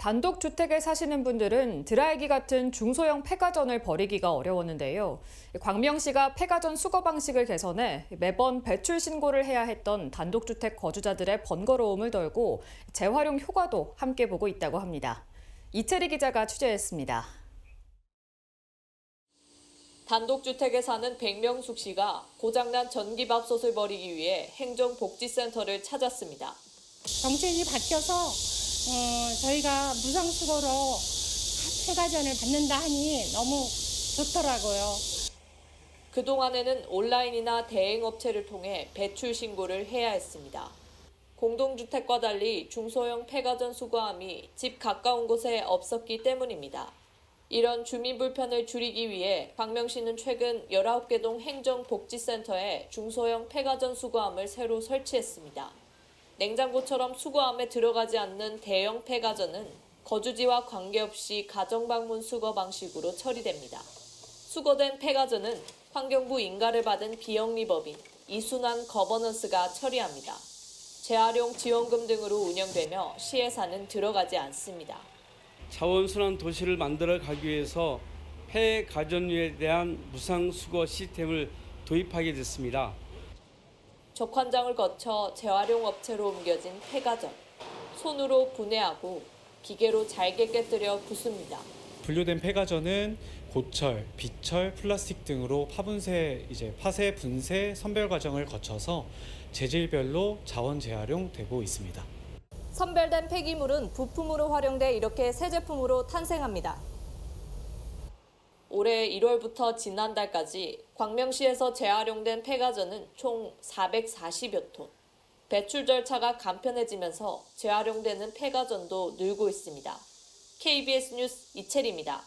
단독 주택에 사시는 분들은 드라이기 같은 중소형 폐가전을 버리기가 어려웠는데요. 광명시가 폐가전 수거 방식을 개선해 매번 배출 신고를 해야 했던 단독 주택 거주자들의 번거로움을 덜고 재활용 효과도 함께 보고 있다고 합니다. 이채리 기자가 취재했습니다. 단독주택에 사는 백명숙 씨가 고장난 전기밥솥을 버리기 위해 행정복지센터를 찾았습니다. 정책이 바뀌어서 어, 저희가 무상수거로 폐가전을 받는다 하니 너무 좋더라고요. 그동안에는 온라인이나 대행업체를 통해 배출 신고를 해야 했습니다. 공동주택과 달리 중소형 폐가전 수거함이 집 가까운 곳에 없었기 때문입니다. 이런 주민 불편을 줄이기 위해 광명시는 최근 19개 동 행정복지센터에 중소형 폐가전 수거함을 새로 설치했습니다. 냉장고처럼 수거함에 들어가지 않는 대형 폐가전은 거주지와 관계없이 가정방문 수거 방식으로 처리됩니다. 수거된 폐가전은 환경부 인가를 받은 비영리법인 이순환 거버넌스가 처리합니다. 재활용 지원금 등으로 운영되며 시에서는 들어가지 않습니다. 자원순환 도시를 만들어 가기 위해서 폐 가전류에 대한 무상 수거 시스템을 도입하게 됐습니다. 적환장을 거쳐 재활용 업체로 옮겨진 폐가전. 손으로 분해하고 기계로 잘게 깨뜨려 부숩니다. 분류된 폐가전은 고철, 비철, 플라스틱 등으로 파분쇄, 이제 파쇄, 분쇄, 선별 과정을 거쳐서 재질별로 자원 재활용되고 있습니다. 선별된 폐기물은 부품으로 활용돼 이렇게 새 제품으로 탄생합니다. 올해 1월부터 지난달까지 광명시에서 재활용된 폐가전은 총 440여 톤. 배출 절차가 간편해지면서 재활용되는 폐가전도 늘고 있습니다. KBS 뉴스 이채리입니다.